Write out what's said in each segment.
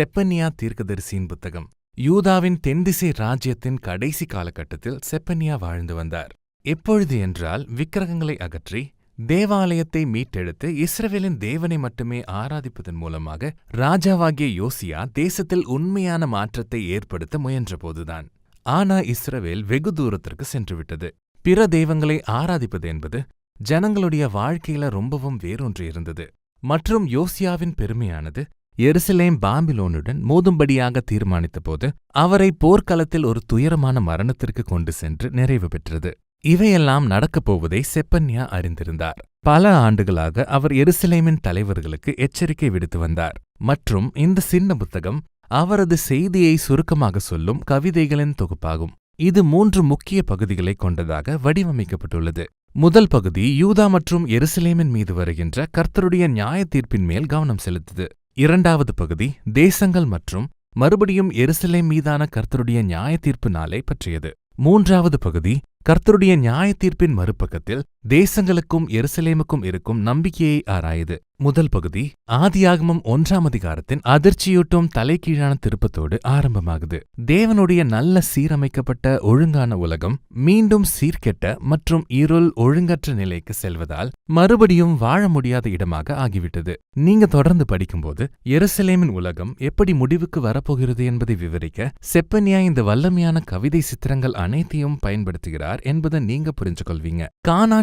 செப்பன்னியா தீர்க்கதரிசியின் புத்தகம். யூதாவின் தென்திசை ராஜ்யத்தின் கடைசி காலகட்டத்தில் செப்பன்யா வாழ்ந்து வந்தார். எப்பொழுது என்றால் விக்கிரகங்களை அகற்றி தேவாலயத்தை மீட்டெடுத்து இஸ்ரவேலின் தேவனை மட்டுமே ஆராதிப்பதன் மூலமாக ராஜாவாகிய யோசியா தேசத்தில் உண்மையான மாற்றத்தை ஏற்படுத்த முயன்றபோதுதான். ஆனா இஸ்ரவேல் வெகு தூரத்திற்கு சென்றுவிட்டது. பிற தெய்வங்களை ஆராதிப்பது என்பது ஜனங்களுடைய வாழ்க்கையில ரொம்பவும் வேரூன்றி இருந்தது. மற்றும் யோசியாவின் பெருமையானது எருசலேம் பாபிலோனுடன் மோதும்படியாக தீர்மானித்தபோது அவரை போர்க்களத்தில் ஒரு துயரமான மரணத்திற்கு கொண்டு சென்று நிறைவு பெற்றது. இவையெல்லாம் நடக்கப் போவதை செப்பன்யா அறிந்திருந்தார். பல ஆண்டுகளாக அவர் எருசலேமின் தலைவர்களுக்கு எச்சரிக்கை விடுத்து வந்தார். மற்றும் இந்த சின்ன புத்தகம் அவரது செய்தியை சுருக்கமாக சொல்லும் கவிதைகளின் தொகுப்பாகும். இது மூன்று முக்கிய பகுதிகளை கொண்டதாக வடிவமைக்கப்பட்டுள்ளது. முதல் பகுதி யூதா மற்றும் எருசலேமின் மீது வருகின்ற கர்த்தருடைய நியாய தீர்ப்பின் மேல் கவனம் செலுத்துது. இரண்டாவது பகுதி தேசங்கள் மற்றும் மறுபடியும் எருசலேம் மீதான கர்த்தருடைய நியாய தீர்ப்பு நாளை பற்றியது. மூன்றாவது பகுதி கர்த்தருடைய நியாய தீர்ப்பின் மறுபக்கத்தில் தேசங்களுக்கும் எருசலேமுக்கும் இருக்கும் நம்பிக்கையை ஆராயுது. முதல் பகுதி ஆதியாகமம் ஒன்றாம் அதிகாரத்தின் அதிர்ச்சியூட்டும் தலைகீழான திருப்பத்தோடு ஆரம்பமாகுது. தேவனுடைய நல்ல சீரமைக்கப்பட்ட ஒழுங்கான உலகம் மீண்டும் சீர்கெட்ட மற்றும் இருள் ஒழுங்கற்ற நிலைக்கு செல்வதால் மறுபடியும் வாழ முடியாத இடமாக ஆகிவிட்டது. நீங்க தொடர்ந்து படிக்கும்போது எருசலேமின் உலகம் எப்படி முடிவுக்கு வரப்போகிறது என்பதை விவரிக்க செப்பனியா இந்த வல்லமையான கவிதை சித்திரங்கள் அனைத்தையும் பயன்படுத்துகிறார் என்பதை நீங்க புரிஞ்சு கொள்வீங்க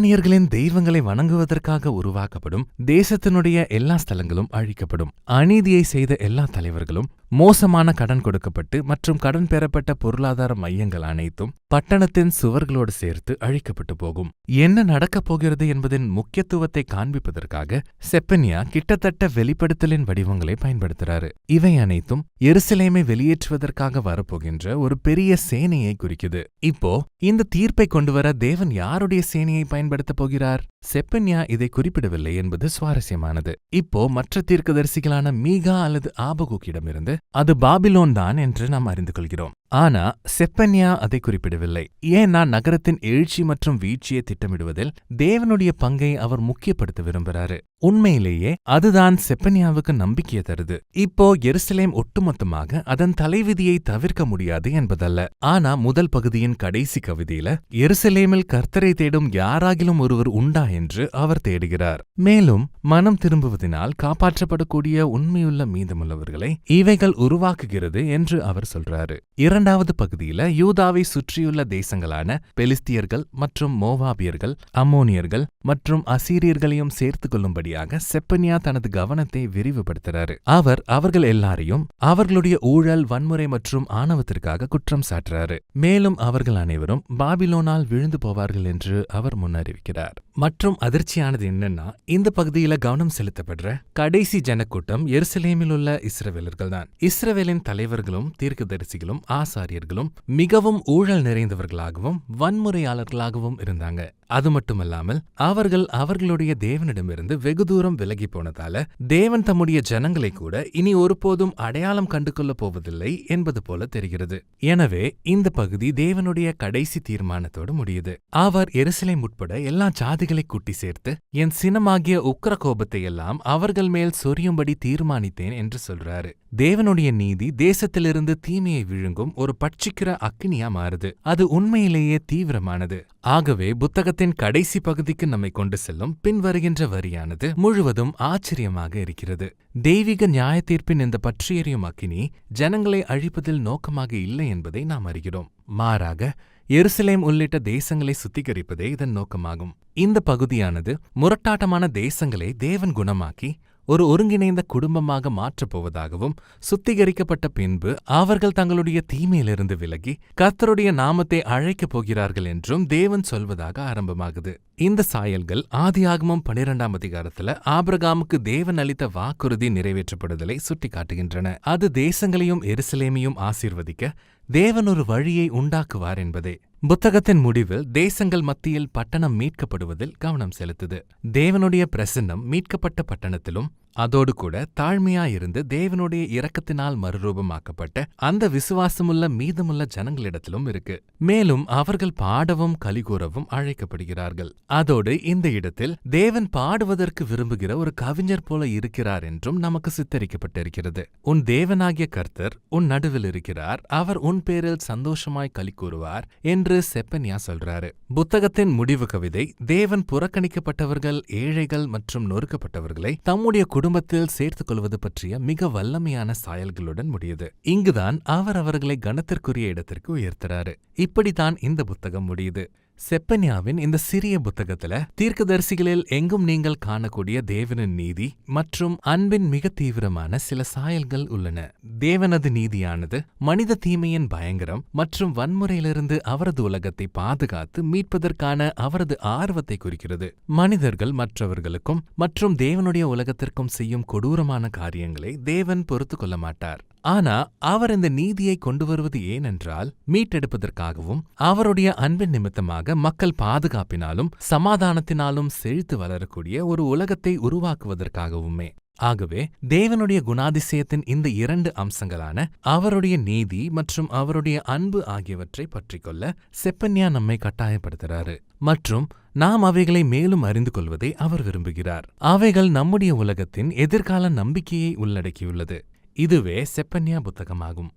கானானியர்களின் தெய்வங்களை வணங்குவதற்காக உருவாக்கப்படும் தேசத்தினுடைய எல்லா ஸ்தலங்களும் அழிக்கப்படும். அநீதியை செய்த எல்லா தலைவர்களும் மோசமான கடன் கொடுக்கப்பட்டு மற்றும் கடன் பெறப்பட்ட பொருளாதார மையங்கள் அனைத்தும் பட்டணத்தின் சுவர்களோடு சேர்த்து அழிக்கப்பட்டு போகும். என்ன நடக்கப் போகிறது என்பதின் முக்கியத்துவத்தை காண்பிப்பதற்காக செப்பனியா கிட்டத்தட்ட வெளிப்படுத்தலின் வடிவங்களை பயன்படுத்துறாரு. இவை அனைத்தும் எருசலேமை வெளியேற்றுவதற்காக வரப்போகின்ற ஒரு பெரிய சேனையை குறிக்குது. இப்போ இந்த தீர்ப்பை கொண்டுவர தேவன் யாருடைய சேனையை பயன்படுத்தப் போகிறார்? செப்பன்யா இதை குறிப்பிடவில்லை என்பது சுவாரஸ்யமானது. இப்போ மற்ற தீர்க்கதரிசிகளான மீகா அல்லது ஆபகுக்கிடமிருந்து அது பாபிலோன் தான் என்று நாம் அறிந்து கொள்கிறோம். ஆனா செப்பன்யா அதை குறிப்பிடவில்லை. ஏன்னா நகரத்தின் எழுச்சி மற்றும் வீழ்ச்சியை திட்டமிடுவதில் தேவனுடைய பங்கை அவர் முக்கியப்படுத்த விரும்புறாரு. உண்மையிலேயே அதுதான் செப்பன்யாவுக்கு நம்பிக்கையை தருது. இப்போ எருசலேம் ஒட்டுமொத்தமாக அதன் தலைவிதியை தவிர்க்க முடியாது என்பதல்ல. ஆனா முதல் பகுதியின் கடைசி கவிதையில எருசலேமில் கர்த்தரை தேடும் யாராகிலும் ஒருவர் உண்டா என்று அவர் தேடுகிறார். மேலும் மனம் திரும்புவதனால் காப்பாற்றப்படக்கூடிய உண்மையுள்ள மீதமுள்ளவர்களை இவைகள் உருவாக்குகிறது என்று அவர் சொல்றாரு. இரண்டாவது பகுதியில யூதாவை சுற்றியுள்ள தேசங்களான பெலிஸ்தியர்கள் மற்றும் மோவாபியர்கள் அம்மோனியர்கள் மற்றும் அசீரியர்களையும் சேர்த்து கொள்ளும்படியாக செப்பனியா தனது கவனத்தை விரிவுபடுத்துறாரு. அவர் அவர்கள் எல்லாரையும் அவர்களுடைய ஊழல் வன்முறை மற்றும் ஆணவத்திற்காக குற்றம் சாட்டுறாரு. மேலும் அவர்கள் அனைவரும் பாபிலோனால் விழுந்து போவார்கள் என்று அவர் முன்னறிவிக்கிறார். மற்றும் அதிர்ச்சியானது என்னன்னா இந்த பகுதியில கவனம் செலுத்தப்படுற கடைசி ஜனக்கூட்டம் எருசலேமில் உள்ள இஸ்ரவேலர்கள் தான் இஸ்ரவேலின் தலைவர்களும் தீர்க்கதரிசிகளும் ஆசாரியர்களும் மிகவும் ஊழல் நிறைந்தவர்களாகவும் வன்முறையாளர்களாகவும் இருந்தாங்க. அது மட்டுமல்லாமல் அவர்கள் அவர்களுடைய தேவனிடமிருந்து வெகு தூரம் விலகி போனதால தேவன் தம்முடைய ஜனங்களை கூட இனி ஒருபோதும் அடையாளம் கண்டு கொள்ளப் போவதில்லை என்பது போல தெரிகிறது. எனவே இந்த பகுதி தேவனுடைய கடைசி தீர்மானத்தோடு முடியுது. அவர் எருசலேம் உட்பட எல்லா ஜாதிகளை கூட்டி சேர்த்து என் சினமாகிய உக்கர கோபத்தை எல்லாம் அவர்கள் மேல் சொரியும்படி தீர்மானித்தேன் என்று சொல்றாரு. தேவனுடைய நீதி தேசத்திலிருந்து தீமையை விழுங்கும் ஒரு பட்சிக்கிற அக்கினியா மாறுது. அது உண்மையிலேயே தீவிரமானது. ஆகவே புத்தகத்தின் கடைசி பகுதிக்கு நம்மை கொண்டு செல்லும் பின்வருகின்ற வரியானது முழுவதும் ஆச்சரியமாக இருக்கிறது. தெய்வீக நியாய தீர்ப்பின் இந்த பற்றியறியும் அக்கினி ஜனங்களை அழிப்பதில் நோக்கமாக இல்லை என்பதை நாம் அறிகிறோம். மாறாக எருசலேம் உள்ளிட்ட தேசங்களை சுத்திகரிப்பதே இதன் நோக்கமாகும். இந்த பகுதியானது முரட்டாட்டமான தேசங்களை தேவன் குணமாக்கி ஒரு ஒருங்கிணைந்த குடும்பமாக மாற்றப் போவதாகவும் சுத்திகரிக்கப்பட்ட பின்பு அவர்கள் தங்களுடைய தீமையிலிருந்து விலகி கர்த்தருடைய நாமத்தை அழைக்கப் போகிறார்கள் என்றும் தேவன் சொல்வதாக ஆரம்பமாகுது. இந்த சாயல்கள் ஆதியாகமம் பனிரெண்டாம் அதிகாரத்துல ஆபிரகாமுக்கு தேவன் அளித்த வாக்குறுதி நிறைவேற்றப்படுதலை சுட்டிக்காட்டுகின்றன. அது தேசங்களையும் எருசலேமையும் ஆசீர்வதிக்க தேவன் ஒரு வழியை உண்டாக்குவார் என்பதே. புத்தகத்தின் முடிவில் தேசங்கள் மத்தியில் பட்டணம் மீட்கப்படுவதில் கவனம் செலுத்துது. தேவனுடைய பிரசன்னம் மீட்கப்பட்ட பட்டணத்திலும் அதோடு கூட தாழ்மையாயிருந்து தேவனுடைய இரக்கத்தினால் மறுரூபமாக்கப்பட்ட அந்த விசுவாசமுள்ள மீதமுள்ள ஜனங்களிடத்திலும் இருக்கு. மேலும் அவர்கள் பாடவும் கலிகூறவும் அழைக்கப்படுகிறார்கள். அதோடு இந்த இடத்தில் தேவன் பாடுவதற்கு விரும்புகிற ஒரு கவிஞர் போல இருக்கிறார் என்றும் நமக்கு சித்தரிக்கப்பட்டிருக்கிறது. உன் தேவனாகிய கர்த்தர் உன் நடுவில் இருக்கிறார். அவர் உன் பேரில் சந்தோஷமாய் களி கூறுவார் என்று செப்பன்யா சொல்றாரு. புத்தகத்தின் முடிவு கவிதை தேவன் புறக்கணிக்கப்பட்டவர்கள் ஏழைகள் மற்றும் நொறுக்கப்பட்டவர்களை தம்முடைய குடும்பத்தில் சேர்த்துக் கொள்வது பற்றிய மிக வல்லமையான சாயல்களுடன் முடியுது. இங்குதான் அவர் அவர்களை கனத்திற்குரிய இடத்திற்கு உயர்த்துறாரு. இப்படித்தான் இந்த புத்தகம் முடியுது. செப்பன்யாவின் இந்த சிறிய புத்தகத்துல தீர்க்கதரிசிகளில் எங்கும் நீங்கள் காணக்கூடிய தேவனின் நீதி மற்றும் அன்பின் மிக தீவிரமான சில சாயல்கள் உள்ளன. தேவனது நீதியானது மனித தீமையின் பயங்கரம் மற்றும் வன்முறையிலிருந்து அவரது உலகத்தை பாதுகாத்து மீட்பதற்கான அவரது ஆர்வத்தை குறிக்கிறது. மனிதர்கள் மற்றவர்களுக்கும் மற்றும் தேவனுடைய உலகத்திற்கும் செய்யும் கொடூரமான காரியங்களை தேவன் பொறுத்து கொள்ள மாட்டார். ஆனா அவர் இந்த நீதியை கொண்டு வருவது ஏனென்றால் மீட்டெடுப்பதற்காகவும் அவருடைய அன்பின் நிமித்தமாக மக்கள் பாதுகாப்பினாலும் சமாதானத்தினாலும் செழித்து வளரக்கூடிய ஒரு உலகத்தை உருவாக்குவதற்காகவுமே. ஆகவே தேவனுடைய குணாதிசயத்தின் இந்த இரண்டு அம்சங்களான அவருடைய நீதி மற்றும் அவருடைய அன்பு ஆகியவற்றை பற்றிக்கொள்ள செப்பன்யா நம்மை கட்டாயப்படுத்துறாரு. மற்றும் நாம் அவைகளை மேலும் அறிந்து கொள்வதை அவர் விரும்புகிறார். அவைகள் நம்முடைய உலகத்தின் எதிர்கால நம்பிக்கையை உள்ளடக்கியுள்ளது. இதுவே செப்பன்யா புத்தகமாகும்.